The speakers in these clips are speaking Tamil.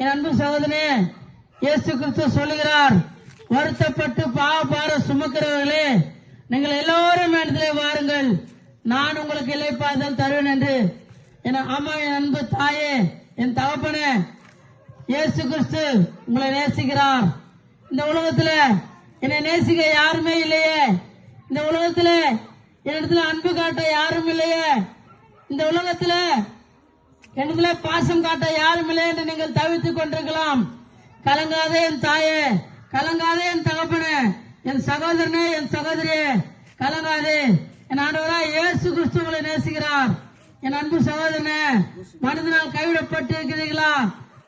என் அன்பு சகோதரனே இயேசு கிறிஸ்து சொல்லுகிறார் வருத்தப்பட்டு பாவபார சுமக்கிறவர்களே நீங்கள் எல்லோரும் இடத்திலே வாருங்கள். நான் உங்களுக்கு இலைப்பாதல் தருவேன் என்று என ஆமா என் அன்பு தாயே என் தகப்பனே இயேசு கிறிஸ்து உங்களை நேசிக்கிறார். இந்த உலகத்துல என்னை நேசிக்க யாருமே இல்லையே. இந்த உலகத்துல என்னிடத்துல அன்பு காட்ட யாரும் இல்லையே. இந்த உலகத்துல என்னிடத்துல பாசம் காட்ட யாரும் இல்லை என்று நீங்கள் தவித்துக் கொண்டிருக்கலாம். கலங்காதே என் தாயே கலங்காதே என் தகப்பனே என் சகோதரனே என் சகோதரியே கலங்காதே. என் ஆண்டவரா இயேசு கிறிஸ்துவங்களை நேசிக்கிறார். என் அன்பு சகோதரனே மனிதனால் கைவிடப்பட்டு இருக்கிறீர்களா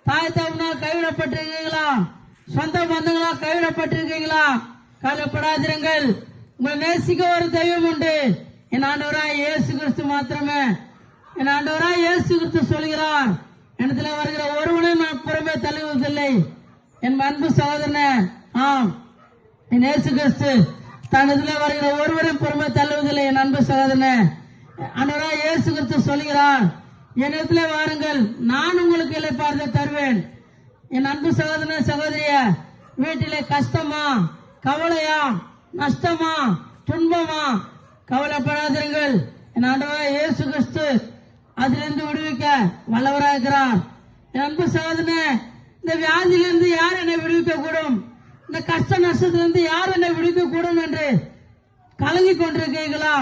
தாய் தகவனால் கைவிடப்பட்டிருக்கீங்களா சொந்த பந்தங்களால் கைவிடப்பட்டு இருக்கீங்களா கவலைப்படாதிருங்கள். உங்களை நேசிக்க ஒரு தெய்வம் உண்டு. என் ஆண்டவரா இயேசு கிறிஸ்து மாத்திரமே. என் ஆண்டவராய் இயேசு கிறிஸ்து சொல்கிறார் இடத்துல வருகிற ஒருவனை நான் புறமே தள்ளுவதில்லை. என் அன்பு சகோதரனே ஆம். என் இயேசு கிறிஸ்து தனதுல வருகிற ஒருவரையும் புறமே தள்ளுவதில்லை என் அன்பு சகோதரனே. ஆண்டவராய் இயேசு கிறிஸ்து சொல்கிறார் என்னிடத்துல வாருங்கள் நான் உங்களுக்கு இலைப்பார்த்தை தருவேன். என் அன்பு சகோதரனே சகோதரிய வீட்டிலே கஷ்டமா கவலையா நஷ்டமா துன்பமா கவலைப்படாதீர்கள் என் ஆண்டவராய் இயேசு கிறிஸ்து அதிலிருந்து விடுவிக்க வல்லவராகிறார் என் அன்பு சோதனை? இந்த வியாதியிலிருந்து யார் என்னை விடுவிக்க கூடும் இந்த கஷ்ட நஷ்டத்திலிருந்து யார் என்னை விடுவிக்க கூடும் என்று கலங்கி கொண்டிருக்கீங்களா